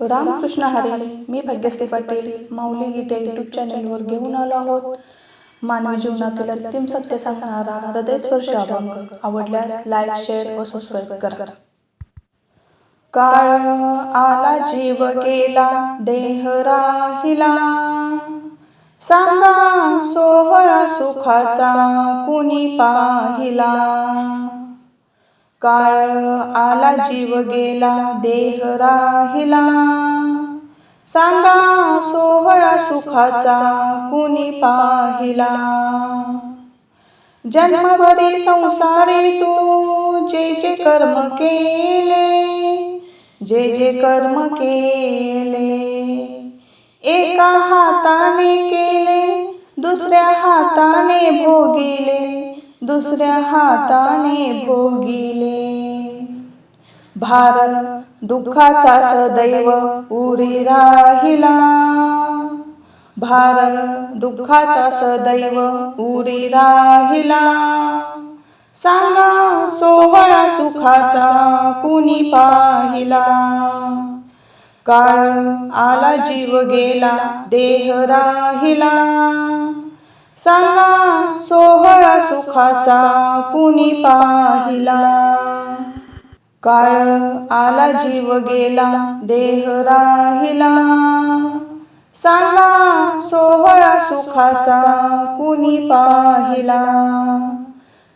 रामकृष्ण हरी मी भाग्यश्री पाटील माऊली गीते यूट्यूब चॅनलवर घेऊन आलो आहोत. मानवी जीवनातील अंतिम सत्य सांगणारा हृदयस्पर्शी अभंग. आवडल्यास लाईक शेअर व सबस्क्राईब करा. काळ आला जीव गेला देह राहिला. सांगा सोहळा सुखाचा कुणी पाहिला? काळ आला जीव गेला देह राहिला. सांगा सोहळा सुखाचा कुणी पाहिला. जन्मभरी संसारे तू जे जे कर्म केले जे जे कर्म केले. एका हाताने केले दुसऱ्या हाताने भोगिले. दुसऱ्या हाताने भोगिले. भारत दुःखाचा सदैव उरी राहिला. भारत दुःखाचा सदैव उरी राहिला. सांगा सोहळा सुखाचा कुणी पाहिला? काळ आला जीव गेला देह राहिला. सांगा सोहळा सुखाचा कुणी पाहिला? काळ आला जीव गेला देह राहिला. सांगा सोहळा सुखाचा कुणी पाहिला?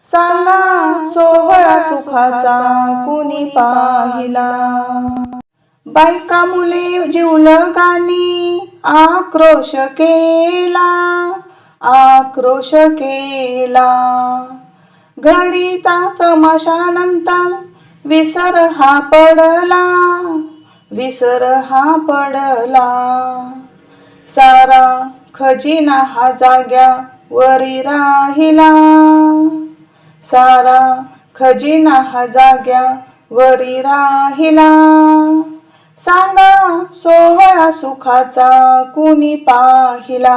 सांगा सोहळा सुखाचा कुणी पाहिला? बायका मुले जीवलगानी आक्रोश केला. आक्रोश केला घडीता तमाशानंतर विसर हा पडला विसर हा पडला. सारा खजिना हा जाग्या वरी राहिला सारा खजिना हा जाग्या वरी राहिला. सांगा सोहळा सुखाचा कुणी पाहिला?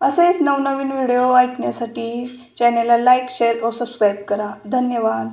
असेच नवनवीन व्हिडिओ ऐकण्यासाठी चॅनेलला लाईक शेअर व सबस्क्राईब करा. धन्यवाद.